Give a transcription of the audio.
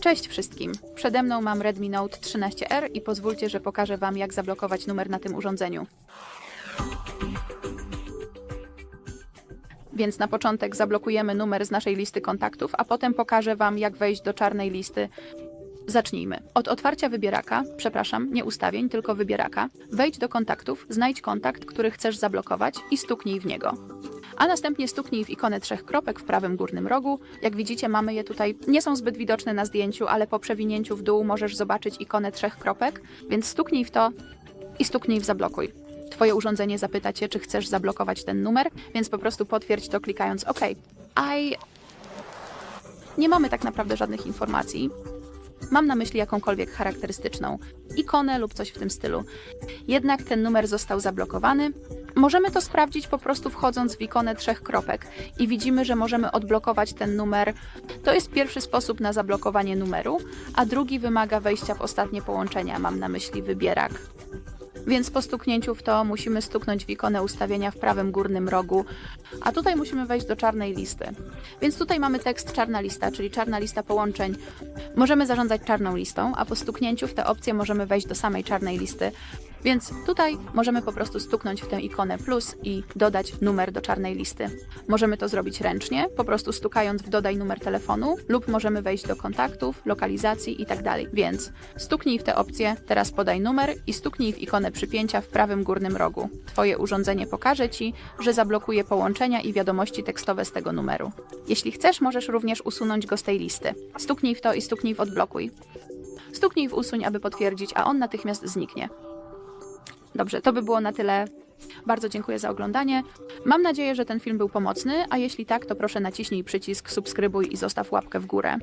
Cześć wszystkim. Przede mną mam Redmi Note 13R i pozwólcie, że pokażę Wam, jak zablokować numer na tym urządzeniu. Więc na początek zablokujemy numer z naszej listy kontaktów, a potem pokażę Wam, jak wejść do czarnej listy. Zacznijmy. Od otwarcia wybieraka, przepraszam, nie ustawień, tylko wybieraka, wejdź do kontaktów, znajdź kontakt, który chcesz zablokować i stuknij w niego. A następnie stuknij w ikonę trzech kropek w prawym górnym rogu. Jak widzicie, mamy je tutaj, nie są zbyt widoczne na zdjęciu, ale po przewinięciu w dół możesz zobaczyć ikonę trzech kropek, więc stuknij w to i stuknij w zablokuj. Twoje urządzenie zapyta cię, czy chcesz zablokować ten numer, więc po prostu potwierdź to klikając OK. I nie mamy tak naprawdę żadnych informacji. Mam na myśli jakąkolwiek charakterystyczną ikonę lub coś w tym stylu. Jednak ten numer został zablokowany. Możemy to sprawdzić po prostu wchodząc w ikonę trzech kropek i widzimy, że możemy odblokować ten numer. To jest pierwszy sposób na zablokowanie numeru, a drugi wymaga wejścia w ostatnie połączenia, mam na myśli wybierak. Więc po stuknięciu w to musimy stuknąć w ikonę ustawienia w prawym górnym rogu, a tutaj musimy wejść do czarnej listy. Więc tutaj mamy tekst czarna lista, czyli czarna lista połączeń. Możemy zarządzać czarną listą, a po stuknięciu w tę opcję możemy wejść do samej czarnej listy. Więc tutaj możemy po prostu stuknąć w tę ikonę plus i dodać numer do czarnej listy. Możemy to zrobić ręcznie, po prostu stukając w dodaj numer telefonu, lub możemy wejść do kontaktów, lokalizacji itd. Więc stuknij w tę opcję, teraz podaj numer i stuknij w ikonę przypięcia w prawym górnym rogu. Twoje urządzenie pokaże Ci, że zablokuje połączenia i wiadomości tekstowe z tego numeru. Jeśli chcesz, możesz również usunąć go z tej listy. Stuknij w to i stuknij w odblokuj. Stuknij w usuń, aby potwierdzić, a on natychmiast zniknie. Dobrze, to by było na tyle. Bardzo dziękuję za oglądanie. Mam nadzieję, że ten film był pomocny, a jeśli tak, to proszę naciśnij przycisk subskrybuj i zostaw łapkę w górę.